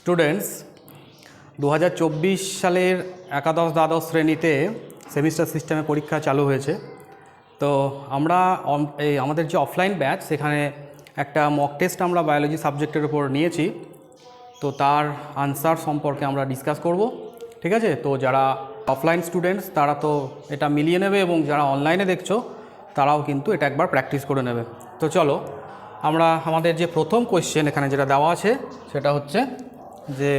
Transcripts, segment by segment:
Students দু হাজার চব্বিশ সালের একাদশ দ্বাদশ শ্রেণীতে সেমিস্টার সিস্টেমে পরীক্ষা চালু হয়েছে। তো আমরা এই আমাদের যে অফলাইন ব্যাচ, সেখানে একটা মক টেস্ট আমরা বায়োলজি সাবজেক্টের উপর নিয়েছি। তো তার আনসার সম্পর্কে আমরা ডিসকাস করব, ঠিক আছে? তো যারা অফলাইন স্টুডেন্টস তারা তো এটা মিলিয়ে নেবে এবং যারা অনলাইনে দেখছ, তারাও কিন্তু এটা একবার প্র্যাকটিস করে নেবে। তো চলো, আমরা আমাদের যে প্রথম কোয়েশ্চেন এখানে যেটা দেওয়া আছে, সেটা হচ্ছে যে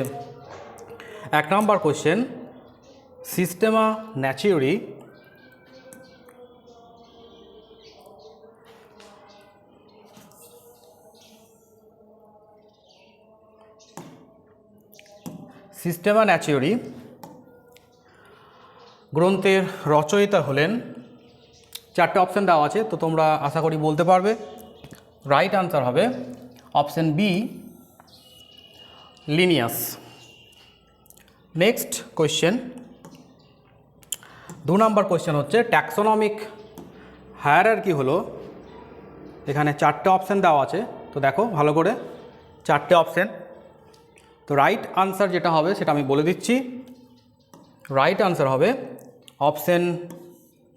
এক নম্বর কোয়েশ্চেন সিস্টেমা ন্যাচিউরি সিস্টেমা ন্যাচিউরি গ্রন্থের রচয়িতা হলেন, চারটে অপশান দেওয়া আছে, তো তোমরা আশা করি বলতে পারবে। রাইট আনসার হবে option B Linnaeus next question দু নম্বর কোয়েশ্চেন হচ্ছে ট্যাক্সোনমিক হায়ার কি হলো, এখানে চারটে অপশান দেওয়া আছে। তো দেখো, ভালো করে, চারটে অপশান তো রাইট আনসার যেটা হবে, সেটা আমি বলে দিচ্ছি। রাইট আনসার হবে অপশন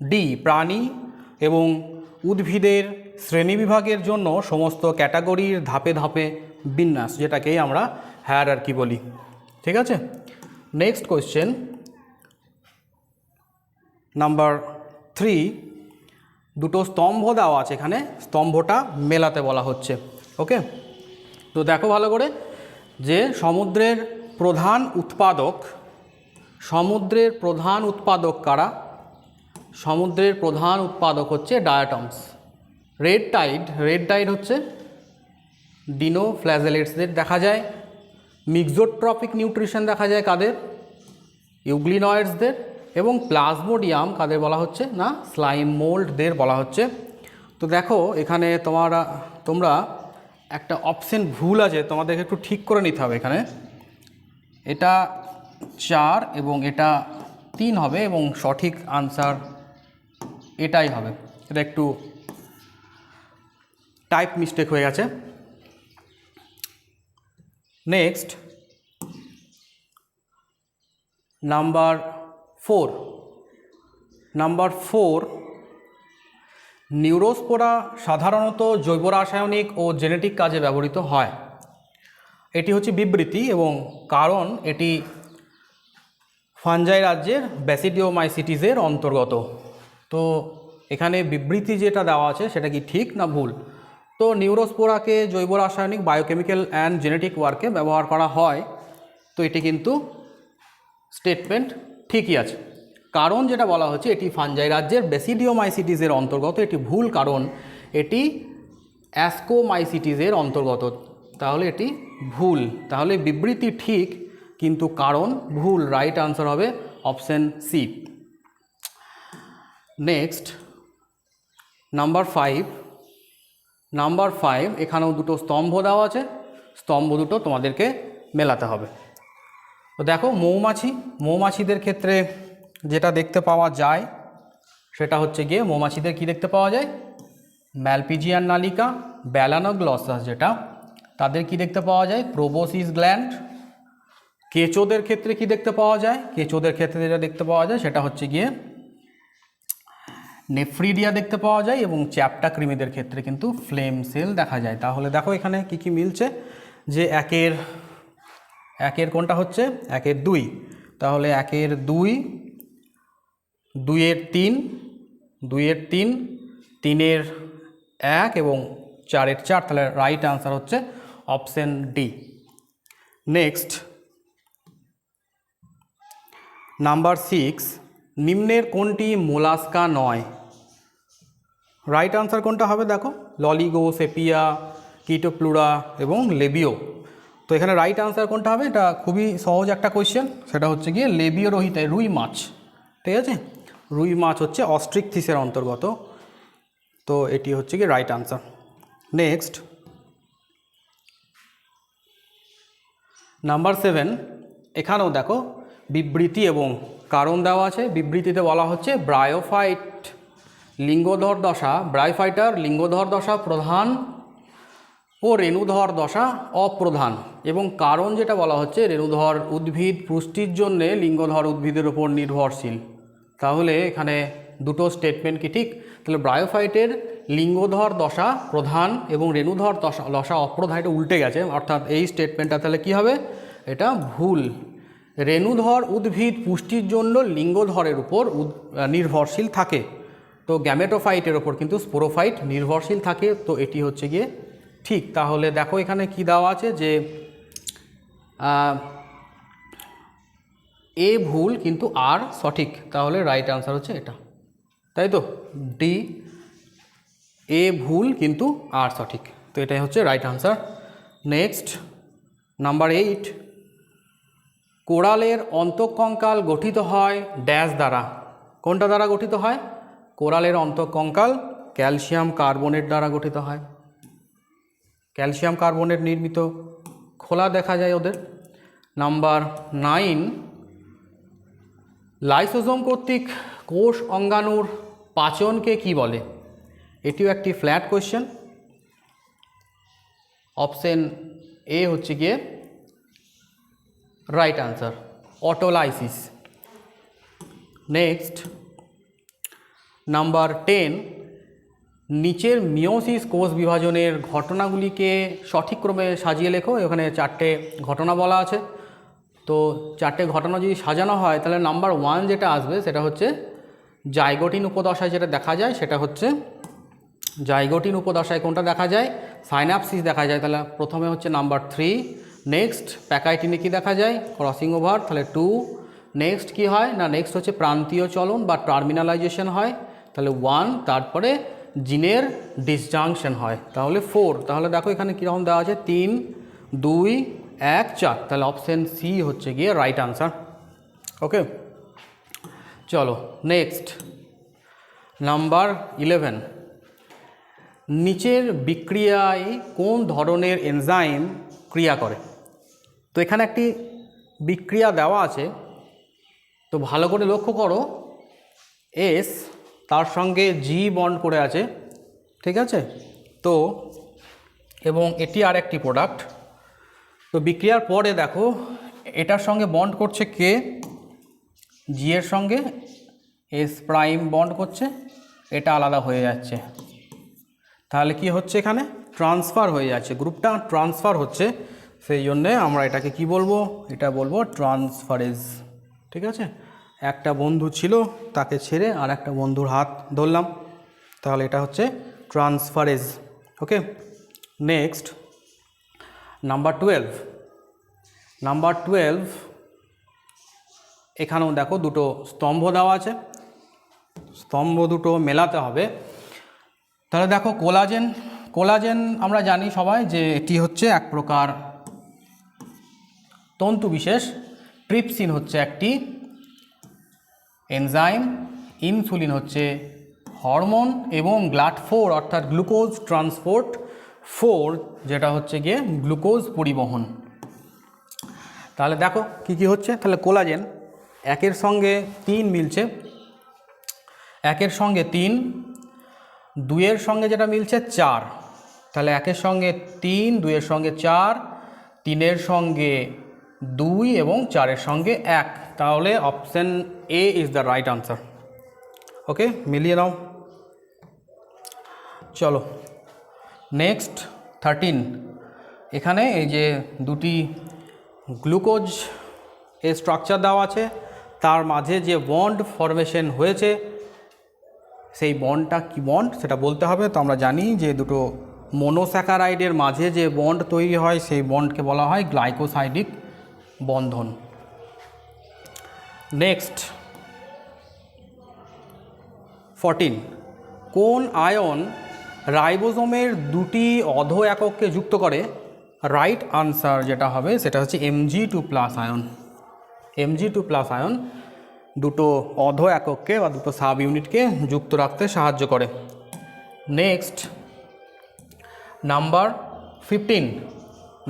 ডি প্রাণী এবং উদ্ভিদের শ্রেণীবিভাগের জন্য সমস্ত ক্যাটাগরির ধাপে ধাপে বিন্যাস, যেটাকেই আমরা হ্যার আর কি বলি। ঠিক আছে? নেক্সট কোয়েশ্চেন নাম্বার থ্রি দুটো স্তম্ভ দেওয়া আছে এখানে। স্তম্ভটা মেলাতে বলা হচ্ছে। ওকে তো দেখো ভালো করে যে সমুদ্রের প্রধান উৎপাদক, সমুদ্রের প্রধান উৎপাদক কারা? সমুদ্রের প্রধান উৎপাদক হচ্ছে diatoms red tide red tide হচ্ছে ডিনো ফ্ল্যাজেলেটসদের দেখা যায়। মিক্সোট্রপিক নিউট্রিশন দেখা যায় কাদের? ইউগ্লিনয়েডসদের এবং প্লাজমোডিয়াম কাদের বলা হচ্ছে না? স্লাইম মোল্ডদের বলা হচ্ছে। তো দেখো, এখানে তোমারা, তোমরা একটা অপশন ভুল আছে, তোমাদেরকে একটু ঠিক করে নিতে হবে এখানে। এটা চার এবং এটা তিন হবে এবং সঠিক আনসার এটাই হবে। এটা একটু টাইপ মিস্টেক হয়ে গেছে। Next number four number four Neurospora সাধারণত জৈব রাসায়নিক ও জেনেটিক কাজে ব্যবহৃত হয়। এটি হচ্ছে বিবৃতি এবং কারণ এটি ফানজাই রাজ্যের ব্যাসিডিওমাইসিটিসের অন্তর্গত। তো এখানে বিবৃতি যেটা দেওয়া আছে সেটা কি ঠিক না ভুল? তো নিউরোস্পোরাকে জৈব রাসায়নিক বায়োকেমিক্যাল অ্যান্ড জেনেটিক ওয়ার্কে ব্যবহার করা হয়। তো এটি কিন্তু স্টেটমেন্ট ঠিকই আছে। কারণ যেটা বলা হচ্ছে, এটি ফানজাই রাজ্যের বেসিডিওমাইসিটিসের অন্তর্গত। এটি ভুল কারণ, এটি অ্যাসকোমাইসিটিসের অন্তর্গত। তাহলে এটি ভুল। তাহলে বিবৃতি ঠিক, কিন্তু কারণ ভুল। রাইট আনসার হবে option C next number five number five, এখানেও দুটো স্তম্ভ দেওয়া আছে। স্তম্ভ দুটো তোমাদেরকে মেলাতে হবে। তো দেখো, মৌমাছি, মৌমাছিদের ক্ষেত্রে যেটা দেখতে পাওয়া যায়, সেটা হচ্ছে গিয়ে মৌমাছিদের কি দেখতে পাওয়া যায়? ম্যালপিজিয়ান নালিকা ব্যালানোগ্লসাস যেটা, তাদের কি দেখতে পাওয়া যায়? প্রোবোসিস গ্ল্যান্ড কেঁচোদের ক্ষেত্রে কি দেখতে পাওয়া যায়? কেঁচোদের ক্ষেত্রে যেটা দেখতে পাওয়া যায়, সেটা হচ্ছে গিয়ে নেফ্রিডিয়া দেখতে পাওয়া যায় এবং চ্যাপটা কৃমিদের ক্ষেত্রে কিন্তু ফ্লেম সেল দেখা যায়। তাহলে দেখো এখানে কি কি মিলছে যে একের একের কোনটা হচ্ছে? একের দুই। তাহলে একের দুই, দুইয়ের তিন দুইয়ের তিন, তিনের এক এবং চারের চার। তাহলে রাইট আনসার হচ্ছে option D next number six নিম্নের কোনটি মোলাস্কা নয়? রাইট আনসার কোনটা হবে দেখো? ললিগো সেপিয়া কিটোপ্লুরা এবং লেবিও তো এখানে রাইট আনসার কোনটা হবে? এটা খুবই সহজ একটা কোয়েশ্চেন সেটা হচ্ছে গিয়ে লেবিও রহিত, রুই মাছ। ঠিক আছে? রুই মাছ হচ্ছে অস্ট্রিক থিসের অন্তর্গত। তো এটি হচ্ছে কি right answer next number seven এখানেও দেখো, বিবৃতি এবং কারণ দেওয়া আছে। বিবৃতিতে বলা হচ্ছে ব্রায়োফাইট লিঙ্গধর দশা ব্রায়োফাইটার লিঙ্গধর দশা প্রধান ও রেণুধর দশা অপ্রধান। এবং কারণ যেটা বলা হচ্ছে, রেণুধর উদ্ভিদ পুষ্টির জন্যে লিঙ্গধর উদ্ভিদের ওপর নির্ভরশীল। তাহলে এখানে দুটো স্টেটমেন্ট কি ঠিক? তাহলে ব্রায়োফাইটের লিঙ্গধর দশা প্রধান এবং রেণুধর দশা দশা অপ্রধান, এটা উল্টে গেছে। অর্থাৎ এই স্টেটমেন্টটা তাহলে কি হবে? এটা ভুল। রেণুধর উদ্ভিদ পুষ্টির জন্য লিঙ্গধরের উপর নির্ভরশীল থাকে। তো গ্যামেটোফাইটের ওপর কিন্তু স্পোরোফাইট নির্ভরশীল থাকে, তো এটি হচ্ছে গিয়ে ঠিক। তাহলে দেখো এখানে কি দেওয়া আছে যে এ ভুল কিন্তু আর সঠিক। তাহলে রাইট আনসার হচ্ছে এটা। তাই তো? ডি, এ ভুল কিন্তু আর সঠিক। তো এটাই হচ্ছে right answer next number eight কোরালের অন্তঃকঙ্কাল গঠিত হয় ড্যাশ দ্বারা। কোনটা দ্বারা গঠিত হয়? কোরালের অন্তঃকঙ্কাল ক্যালসিয়াম কার্বনেট দ্বারা গঠিত হয়। ক্যালসিয়াম কার্বনেট নির্মিত খোলা দেখা যায় ওদের। নাম্বার নাইন, লাইসোজোম কর্তৃক কোষ অঙ্গাণুর পাচনকে কি বলে? এটিও একটি ফ্ল্যাট কোয়েশ্চেন। অপশন এ হচ্ছে গিয়ে right answer, autolysis. Next number ten, নিচের মিওসিস কোষ বিভাজনের ঘটনাগুলিকে সঠিক ক্রমে সাজিয়ে লেখো। এখানে চারটে ঘটনা বলা আছে। তো চারটে ঘটনা যদি সাজানো হয়, তাহলে নাম্বার ওয়ান যেটা আসবে সেটা হচ্ছে জাইগোটিন উপদশায় যেটা দেখা যায়, সেটা হচ্ছে জাইগোটিন উপদশায় কোনটা দেখা যায়? সাইনাপসিস দেখা যায়। তাহলে প্রথমে হচ্ছে নাম্বার থ্রি। নেক্সট, প্যাকাইটিনে কি দেখা যায়? ক্রসিং ওভার, তাহলে টু। নেক্সট কি হয়? না, নেক্সট হচ্ছে প্রান্তীয় চলন বা টার্মিনালাইজেশন হয়। তাহলে ওয়ান তারপরে জিনের ডিসজাংশন হয়। তাহলে ফোর তাহলে দেখো এখানে কীরকম দেওয়া আছে? তিন, দুই, এক, চার। তাহলে অপশান সি হচ্ছে গিয়ে রাইট আনসার ওকে চলো নেক্সট নাম্বার ইলেভেন নিচের বিক্রিয়ায় কোন ধরনের এনজাইম ক্রিয়া করে? তো এখানে একটি বিক্রিয়া দেওয়া আছে। তো ভালো করে লক্ষ্য করো। এস তার সঙ্গে জি বন্ড করে আছে, ঠিক আছে? তো, এবং এটি আর একটি প্রোডাক্ট তো বিক্রিয়ার পরে দেখো, এটার সঙ্গে বন্ড করছে কে? জি এর সঙ্গে এস প্রাইম বন্ড করছে, এটা আলাদা হয়ে যাচ্ছে। তাহলে কি হচ্ছে এখানে? ট্রান্সফার হয়ে যাচ্ছে। গ্রুপটা ট্রান্সফার হচ্ছে, সেই জন্যে আমরা এটাকে কি বলব? এটা বলব ট্রান্সফারেজ ঠিক আছে? একটা বন্ধু ছিল, তাকে ছেড়ে আর একটা বন্ধুর হাত ধরলাম। তাহলে এটা হচ্ছে transferase, okay? Next number twelve number twelve এখানেও দেখো দুটো স্তম্ভ দেওয়া আছে। স্তম্ভ দুটো মেলাতে হবে। তাহলে দেখো কোলাজেন কোলাজেন আমরা জানি সবাই যে এটি হচ্ছে এক প্রকার তন্তু বিশেষ। ট্রিপসিন হচ্ছে একটি এনজাইম, ইনসুলিন হচ্ছে হরমোন এবং গ্লাট ফোর, অর্থাৎ গ্লুকোজ ট্রান্সপোর্ট ফোর, যেটা হচ্ছে গিয়ে গ্লুকোজ পরিবহন। তাহলে দেখো কি কি হচ্ছে, তাহলে কোলাজেন একের সঙ্গে তিন মিলছে। একের সঙ্গে তিন, দুইয়ের সঙ্গে যেটা মিলছে চার। তাহলে একের সঙ্গে তিন, দুইয়ের সঙ্গে চার, তিনের সঙ্গে দুই এবং চারের সঙ্গে এক। তাহলে option A is the right answer okay মিলিয়ে নাও চলো নেক্সট থার্টিন এখানে এই যে দুটি গ্লুকোজ এর স্ট্রাকচার দেওয়া আছে, তার মাঝে যে বন্ড ফরমেশন হয়েছে, সেই বন্ডটা কি বন্ড সেটা বলতে হবে। তো আমরা জানি যে দুটো মোনোস্যাকারাইডের মাঝে যে বন্ড তৈরি হয়, সেই বন্ডকে বলা হয় গ্লাইকোসাইডিক বন্ধন। Next fourteen. কোন আয়ন রাইবোজোমের দুটি অধ একককে যুক্ত করে? রাইট আনসার যেটা হবে সেটা হচ্ছে Mg two plus ion. Mg two plus ion দুটো অধ একককে বা দুটো সাব ইউনিটকে যুক্ত রাখতে সাহায্য করে। Next, number fifteen.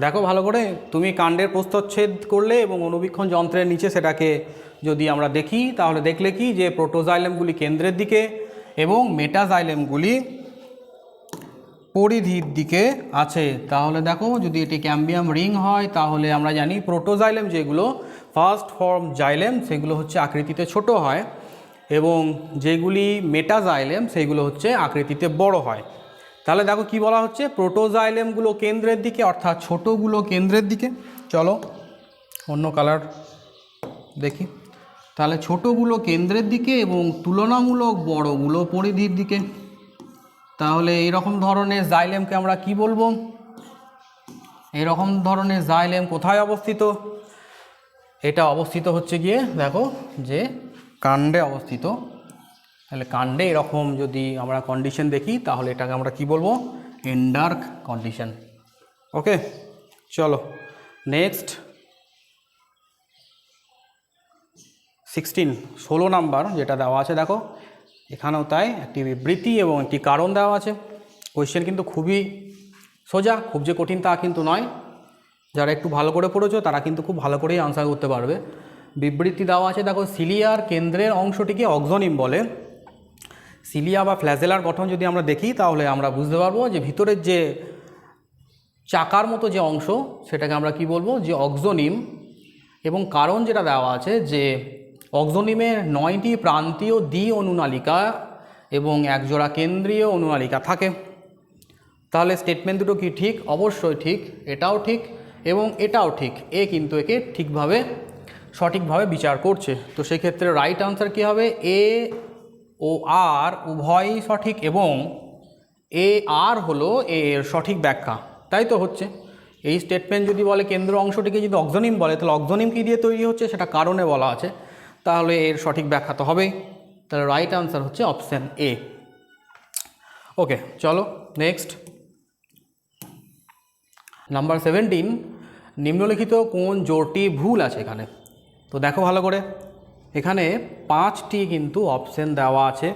দেখো ভালো করে, তুমি কাণ্ডের প্রস্তচ্ছেদ করলে এবং অনুবীক্ষণ যন্ত্রের নিচে সেটাকে যদি আমরা দেখি, তাহলে দেখলে কি যে প্রোটোজাইলেমগুলি কেন্দ্রের দিকে এবং মেটাজাইলেমগুলি পরিধির দিকে আছে। তাহলে দেখো, যদি এটি ক্যাম্বিয়াম রিং হয়, তাহলে আমরা জানি প্রোটোজাইলেম যেগুলো, ফার্স্ট ফর্ম জাইলেম, সেগুলো হচ্ছে আকৃতিতে ছোট হয় এবং যেগুলি মেটাজাইলেম, সেগুলো হচ্ছে আকৃতিতে বড় হয়। তাহলে দেখো কি বলা হচ্ছে? প্রোটোজাইলেমগুলো কেন্দ্রের দিকে, অর্থাৎ ছোটোগুলো কেন্দ্রের দিকে। চলো, অন্য কালার দেখি। তাহলে ছোটোগুলো কেন্দ্রের দিকে এবং তুলনামূলক বড়গুলো পরিধির দিকে। তাহলে এরকম ধরনের জাইলেমকে আমরা কি বলব? এরকম ধরনের জাইলেম কোথায় অবস্থিত? এটা অবস্থিত হচ্ছে গিয়ে, দেখো যে কাণ্ডে অবস্থিত। তাহলে কাণ্ডে এরকম যদি আমরা কন্ডিশন দেখি, তাহলে এটাকে আমরা কি বলব? এন্ডার্ক কন্ডিশন ওকে চলো নেক্সট সিক্সটিন ষোলো নাম্বার যেটা দেওয়া আছে, দেখো। এখানেও তাই একটি বিবৃতি এবং একটি কারণ দেওয়া আছে। কোয়েশ্চেন কিন্তু খুবই সোজা, খুব যে কঠিন তা কিন্তু নয়। যারা একটু ভালো করে পড়েছো, তারা কিন্তু খুব ভালো করেই আনসার করতে পারবে। বিবৃতি দেওয়া আছে, দেখো, সিলিয়ার কেন্দ্রের অংশটিকে অক্সনিম বলে। সিলিয়া বা ফ্ল্যাজেলার গঠন যদি আমরা দেখি, তাহলে আমরা বুঝতে পারব যে ভিতরের যে চাকার মতো যে অংশ, সেটাকে আমরা কি বলব? যে অক্সনিম। এবং কারণ যেটা দেওয়া আছে যে অক্সনিমের নয়টি প্রান্তীয় দ্বি অনুনালিকা এবং একজোড়া কেন্দ্রীয় অনুনালিকা থাকে। তাহলে স্টেটমেন্ট দুটো কি ঠিক? অবশ্যই ঠিক, এটাও ঠিক এবং এটাও ঠিক। এ কিন্তু একে ঠিকভাবে, সঠিকভাবে বিচার করছে। তো সেক্ষেত্রে রাইট আনসার কী হবে? এ ও আর উভয়ই সঠিক এবং এ আর হলো এ এর সঠিক ব্যাখ্যা। তাই তো হচ্ছে। এই স্টেটমেন্ট যদি বলে কেন্দ্র অংশটিকে যদি অক্সনিম বলে, তাহলে অক্সনিম কী দিয়ে তৈরি হচ্ছে? সেটা কারণে বলা আছে। তাহলে এর সঠিক ব্যাখ্যা তো হবেই। তাহলে রাইট আনসার হচ্ছে অপশান এ ওকে চলো নেক্সট নাম্বার সেভেন্টিন নিম্নলিখিত কোন জোরটি ভুল আছে এখানে? তো দেখো ভালো করে। এখানে পাঁচটি কিন্তু অপশান দেওয়া আছে।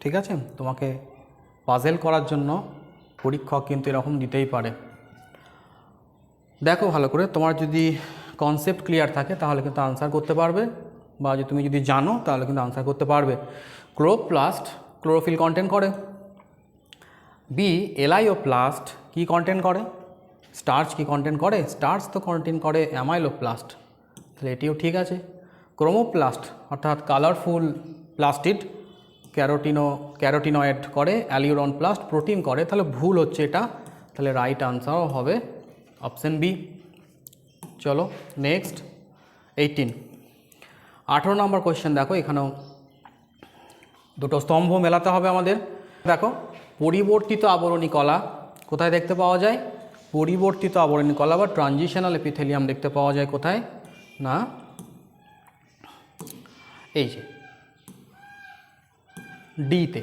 ঠিক আছে? তোমাকে পাজেল করার জন্য পরীক্ষক কিন্তু এরকম দিতেই পারে। দেখো ভালো করে, তোমার যদি কনসেপ্ট ক্লিয়ার থাকে, তাহলে কিন্তু আনসার করতে পারবে। বা যে তুমি যদি জানো, তাহলে কিন্তু আনসার করতে পারবে। ক্লোরোপ্লাস্ট ক্লোরোফিল কন্টেন্ট করে। বি এলাইওপ্লাস্ট কি কন্টেন্ট করে? স্টার্চ কি কন্টেন্ট করে? স্টার্চ তো কন্টেন্ট করে অ্যামাইলোপ্লাস্ট তাহলে এটিও ঠিক আছে। ক্রোমোপ্লাস্ট অর্থাৎ কালারফুল প্লাস্টিড ক্যারোটিনো ক্যারোটিনয়েড করে অ্যালিউরন প্লাস্ট প্রোটিন করে, তাহলে ভুল হচ্ছে এটা। তাহলে রাইট আনসারও হবে অপশান বি চলো নেক্সট এইটিন আঠেরো নম্বর কোয়েশ্চেন দেখো, এখানেও দুটো স্তম্ভ মেলাতে হবে আমাদের। দেখো, পরিবর্তিত আবরণী কলা কোথায় দেখতে পাওয়া যায়? পরিবর্তিত আবরণী কলা বা ট্রানজিশনাল এপিথেলিয়াম দেখতে পাওয়া যায় কোথায়? না? এই যে ডিতে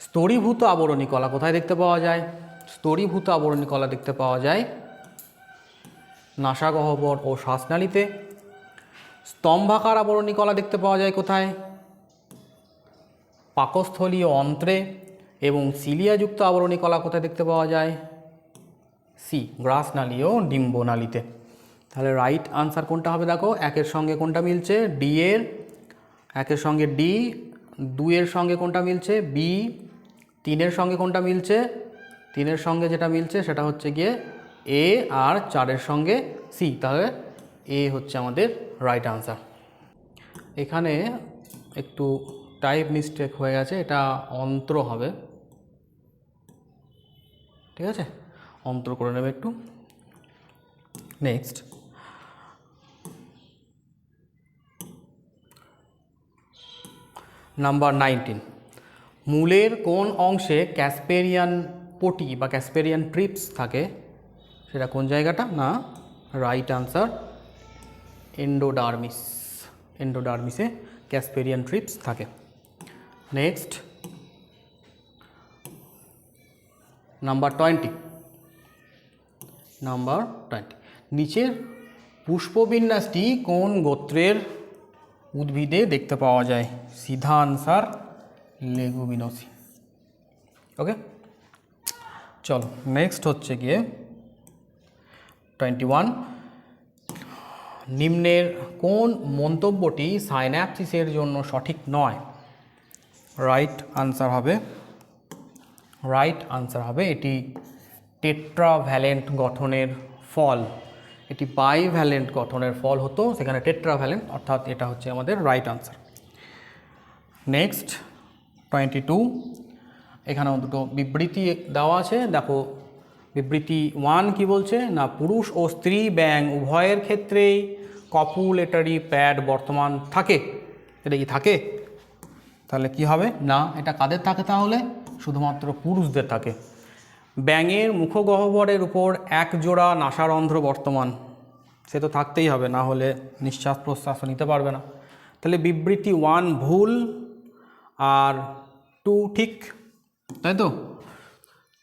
স্তরীভূত আবরণী কলা কোথায় দেখতে পাওয়া যায়? স্তরীভূত আবরণী কলা দেখতে পাওয়া যায় নাসাগহ্বর ও শ্বাসনালীতে। স্তম্ভাকার আবরণী কলা দেখতে পাওয়া যায় কোথায়? পাকস্থলীয় অন্ত্রে এবং সিলিয়াযুক্ত আবরণী কলা কোথায় দেখতে পাওয়া যায়? সি, গ্রাসনালী ও ডিম্বনালীতে। তাহলে রাইট আনসার কোনটা হবে দেখো? একের সঙ্গে কোনটা মিলছে? ডি এর। একের সঙ্গে ডি, দুইয়ের সঙ্গে কোনটা মিলছে? বি। তিনের সঙ্গে কোনটা মিলছে? তিনের সঙ্গে যেটা মিলছে সেটা হচ্ছে গিয়ে এ আর চারের সঙ্গে সি। তাহলে এ হচ্ছে আমাদের রাইট আনসার এখানে একটু টাইপ মিস্টেক হয়ে গেছে, এটা অন্ত্র হবে। ঠিক আছে? অন্ত্র করে নেবে একটু। নেক্সট নাম্বার নাইনটিন মূলের কোন অংশে ক্যাসপেরিয়ান পটি বা ক্যাসপেরিয়ান ট্রিপস থাকে? সেটা কোন জায়গাটা? না রাইট আনসার এন্ডোডার্মিস এন্ডোডার্মিসে ক্যাসপেরিয়ান ট্রিপস থাকে। Next number twenty number twenty নিচের পুষ্পবিন্যাসটি কোন গোত্রের উদ্ভিদে দেখতে পাওয়া যায়? সিধা আনসার, লেগুমিনোসি। ওকে চলো নেক্সট হচ্ছে গিয়ে টোয়েন্টি ওয়ান নিম্নের কোন মন্তব্যটি সাইন্যাপসিসের জন্য সঠিক নয়? রাইট আনসার হবে রাইট আনসার হবে এটি টেট্রাভ্যালেন্ট গঠনের ফল। এটি বাইভ্যালেন্ট গঠনের ফল হতো, সেখানে টেট্রাভ্যালেন্ট অর্থাৎ এটা হচ্ছে আমাদের right answer next twenty two এখানেও দুটো বিবৃতি দেওয়া আছে। দেখো, বিবৃতি ওয়ান কি বলছে? না, পুরুষ ও স্ত্রী ব্যাং উভয়ের ক্ষেত্রেই কপুলেটারি প্যাড বর্তমান থাকে? এটা কি থাকে? তাহলে কি হবে? না, এটা কাদের থাকে তাহলে? শুধুমাত্র পুরুষদের থাকে। ব্যাঙের মুখগহ্বরের উপর এক জোড়া নাসারন্ধ্র বর্তমান। সে তো থাকতেই হবে, না হলে নিঃশ্বাস প্রশ্বাস নিতে পারবে না। তাহলে বিবৃতি ওয়ান ভুল, আর টু ঠিক। তাই তো?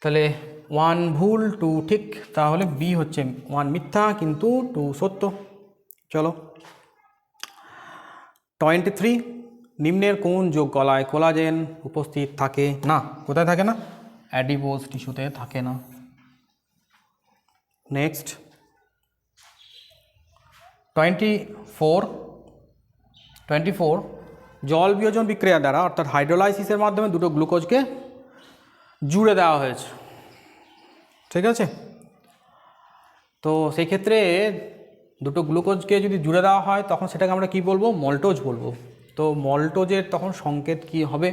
তাহলে ওয়ান ভুল টু ঠিক। তাহলে বি হচ্ছে ওয়ান মিথ্যা, কিন্তু টু সত্য। চলো টোয়েন্টি থ্রি নিম্নের কোন যোগ গলায় কোলাজেন উপস্থিত থাকে না কোথায় থাকে না অ্যাডিবোজ টিস্যুতে থাকে না next twenty four twenty four জল বিয়োজন বিক্রিয়া দ্বারা অর্থাৎ হাইড্রোলাইসিসের মাধ্যমে দুটো গ্লুকোজকে জুড়ে দেওয়া হয়েছে ঠিক আছে তো সেই ক্ষেত্রে দুটো গ্লুকোজকে যদি জুড়ে দেওয়া হয়, তখন সেটাকে আমরা কি বলব? মল্টোজ বলব। তো মল্টোজের তখন সংকেত কি হবে?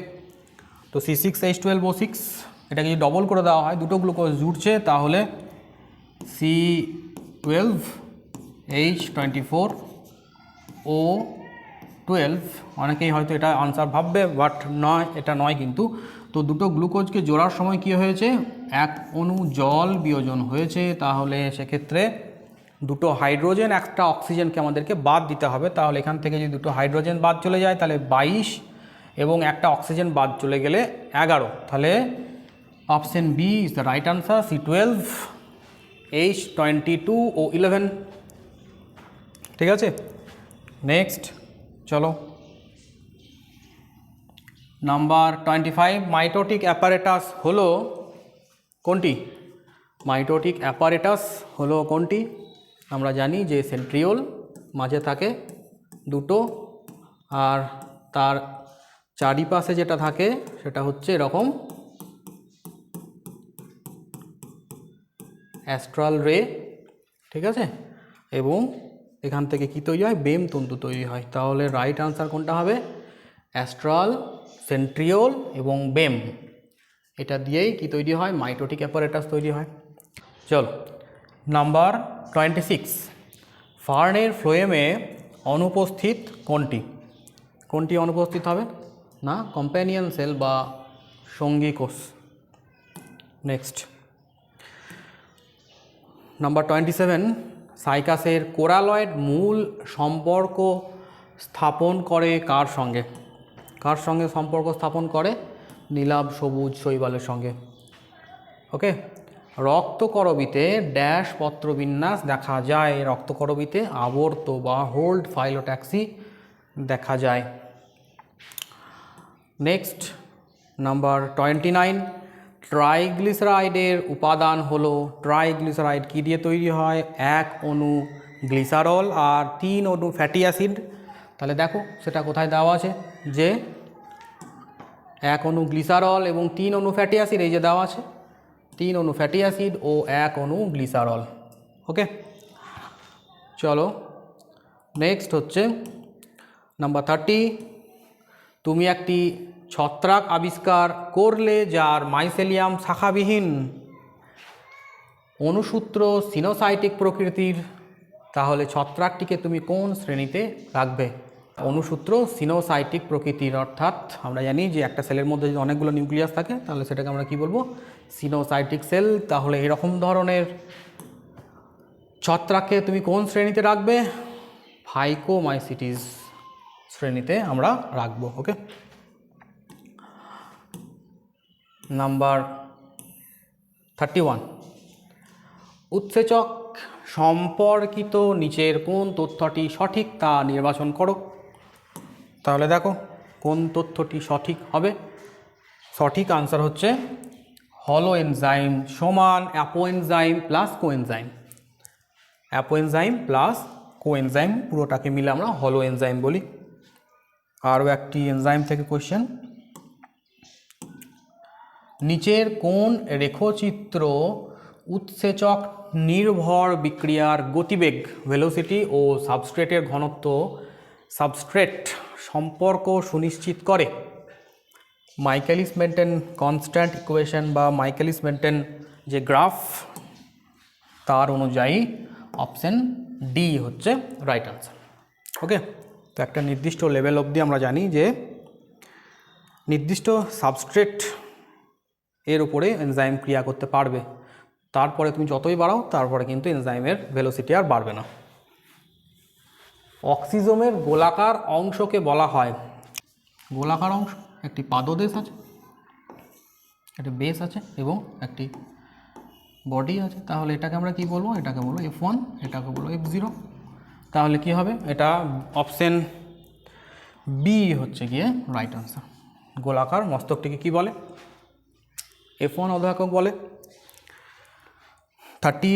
তো C six H twelve O six, এটাকে যদি ডবল করে দেওয়া হয়, দুটো গ্লুকোজ জুড়ছে, তাহলে C twelve H twenty four O twelve, অনেকেই হয়তো এটা আনসার ভাববে বাট নয়, এটা নয় কিন্তু। তো দুটো গ্লুকোজকে জোড়ার সময় কি হয়েছে? এক অণু জল বিয়োজন হয়েছে, তাহলে সেক্ষেত্রে দুটো হাইড্রোজেন, একটা অক্সিজেনকে আমাদেরকে বাদ দিতে হবে। তাহলে এখান থেকে যদি দুটো হাইড্রোজেন বাদ চলে যায়, তাহলে বাইশ এবং একটা অক্সিজেন বাদ চলে গেলে এগারো। তাহলে option B is the right answer, C twelve, H twenty two O eleven. ঠিক আছে? নেক্সট, চলো। Number twenty five, mitotic apparatus হলো কোনটি? মাইটোটিক অ্যাপারেটাস হলো কোনটি? আমরা জানি যে সেন্ট্রিওল মাঝে থাকে দুটো আর তার চারিপাশে যেটা থাকে সেটা হচ্ছে এরকম অ্যাস্ট্রাল রে, ঠিক আছে? এবং এখান থেকে কী তৈরি হয়? বেম তন্তু তৈরি হয়। তাহলে রাইট আনসার কোনটা হবে? অ্যাস্ট্রাল, সেন্ট্রিওল এবং বেম। এটা দিয়েই কি তৈরি হয়? মাইটোটিক অ্যাপারেটাস তৈরি হয়। চলো, নাম্বার টোয়েন্টি সিক্স। ফার্নের ফ্লোয়েমে অনুপস্থিত কোনটি? কোনটি অনুপস্থিত হবে? না, কম্প্যানিয়ন সেল বা সঙ্গী কোষ নেক্সট। নাম্বার টোয়েন্টি সেভেন, সাইকাসের কোরালয়েড মূল সম্পর্ক স্থাপন করে কার সঙ্গে? কার সঙ্গে সম্পর্ক স্থাপন করে? নীলাভ সবুজ শৈবালের সঙ্গে। ওকে? রক্তকরবিতে ড্যাশ পত্রবিন্যাস দেখা যায়। রক্তকরবিতে আবর্ত বা হোল্ড ফাইলোট্যাক্সি দেখা যায়। Next, number twenty nine. ট্রাইগ্লিসারাইডের উপাদান হলো, ট্রাইগ্লিসারাইড কী দিয়ে তৈরি হয়? এক অণু গ্লিসারল আর তিন অণু ফ্যাটি অ্যাসিড। তাহলে দেখো, সেটা কোথায় দেওয়া আছে? যে এক অণু গ্লিসারল এবং তিন অণু ফ্যাটি অ্যাসিড, এই যে দেওয়া আছে। তিন অণু ফ্যাটি অ্যাসিড ও এক অণু গ্লিসারল ওকে চলো নেক্সট হচ্ছে নাম্বার থার্টি তুমি একটি ছত্রাক আবিষ্কার করলে যার মাইসেলিয়াম শাখাবিহীন অনুসূত্র সিনোসাইটিক প্রকৃতির তাহলে ছত্রাকটিকে তুমি কোন শ্রেণীতে রাখবে অনুসূত্র সিনোসাইটিক প্রকৃতির অর্থাৎ আমরা জানি যে একটা সেলের মধ্যে যদি অনেকগুলো নিউক্লিয়াস থাকে, তাহলে সেটাকে আমরা কি বলব? সিনোসাইটিক সেল, তাহলে এরকম ধরনের ছত্রাককে তুমি কোন শ্রেণীতে রাখবে? ফাইকোমাইসিটিস শ্রেণীতে আমরা রাখব, ওকে? Number thirty one. উৎসেচক সম্পর্কিত নিচের কোন তথ্যটি সঠিক তা নির্বাচন করো। তাহলে দেখো, কোন তথ্যটি সঠিক হবে? সঠিক আনসার হচ্ছে হলো এনজাইম সমান apoenzyme plus coenzyme. Apoenzyme plus coenzyme পুরোটাকে মিলে আমরা হলো এনজাইম বলি। আরও একটি এনজাইম থেকে কোয়েশ্চেন। নিচের কোন রেখচিত্র উৎসেচক নির্ভর বিক্রিয়ার গতিবেগ, ভেলোসিটি ও সাবস্ট্রেটের ঘনত্ব সাবস্ট্রেট সম্পর্ক সুনিশ্চিত করে? মাইকেলিস মেন্টেন কনস্ট্যান্ট ইকুয়েশন বা মাইকেলিস মেন্টেন যে গ্রাফ তার অনুযায়ী অপশন ডি হচ্ছে রাইট আনসার ওকে তো একটা নির্দিষ্ট লেভেল অবধি আমরা জানি যে নির্দিষ্ট সাবস্ট্রেট এর উপরে এনজাইম ক্রিয়া করতে পারবে। তারপরে তুমি যতই বাড়াও, তারপরে কিন্তু এনজাইমের ভেলোসিটি আর বাড়বে না। অক্সিজোমের গোলাকার অংশকে বলা হয়। গোলাকার অংশ একটি পাদদেশ আছে, একটি বেস আছে এবং একটি বডি আছে। তাহলে এটাকে আমরা কি বলব? এটাকে বলব এফ ওয়ান এটাকে বলব এফ জিরো তাহলে কি হবে? এটা অপশন বি হচ্ছে গিয়ে রাইট আনসার গোলাকার মস্তকটিকে কি বলে? এফ ওয়ান অধায়কক বলে। Thirty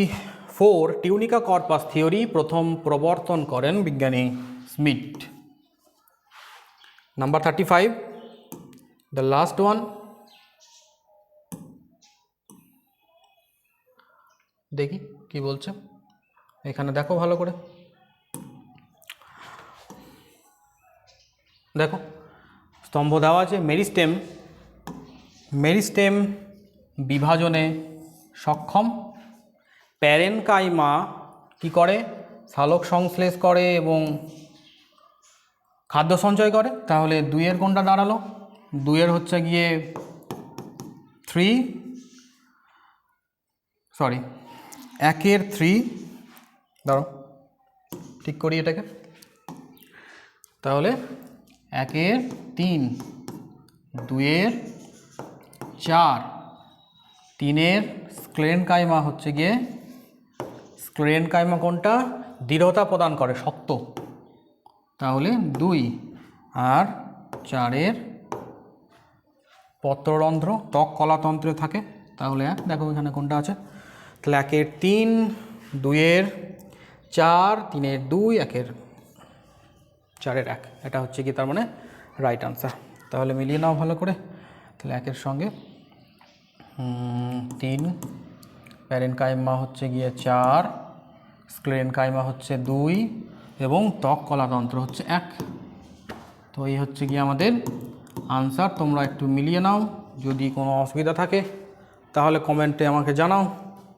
four tunica corpus theory প্রথম প্রবর্তন করেন বিজ্ঞানী Smith number thirty five the last one দেখি কি বলছে। এখানে দেখো ভালো করে। দেখো। স্তম্ভ দেওয়া আছে মেরিস্টেম। মেরিস্টেম বিভাজনে সক্ষম। প্যারেনকাইমা কি করে? সালোক সংশ্লেষ করে এবং খাদ্য সঞ্চয় করে। তাহলে দুইয়ের কোনটা দাঁড়াল? দুইয়ের হচ্ছে গিয়ে থ্রি সরি একের থ্রি দাঁড়ো ঠিক করি এটাকে। তাহলে একের তিন, দুইয়ের চার, তিনের স্ক্লেন কাইমা হচ্ছে গিয়ে স্ক্লেন কাইমা কোনটা? দৃঢ়তা প্রদান করে, শক্ত। তাহলে দুই আর চারের পত্ররন্ধ্র ত্বক কলাতন্ত্রে থাকে। তাহলে এক দেখো এখানে কোনটা আছে। তাহলে একের তিন, দুইয়ের চার, তিনের দুই, একের চারের এক। এটা হচ্ছে কি তার মানে রাইট আনসার তাহলে মিলিয়ে নাও ভালো করে। তাহলে একের সঙ্গে তিন। প্যারেন কাইমা হচ্ছে গিয়ে চার, স্ক্লেন কাইমা হচ্ছে দুই, এবং ত্বক কলাতন্ত্র হচ্ছে এক। তো এই হচ্ছে গিয়ে আমাদের আনসার, তোমরা একটু মিলিয়ে নাও। যদি কোনো অসুবিধা থাকে, তাহলে কমেন্টে আমাকে জানাও,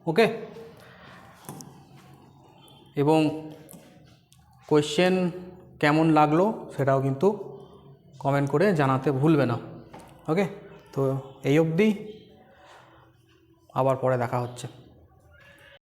ওকে? এবং কোয়েশ্চেন কেমন লাগল সেটাও কিন্তু কমেন্ট করে জানাতে ভুলবে না, ওকে? তো এই অবধি, আবার পরে দেখা হচ্ছে।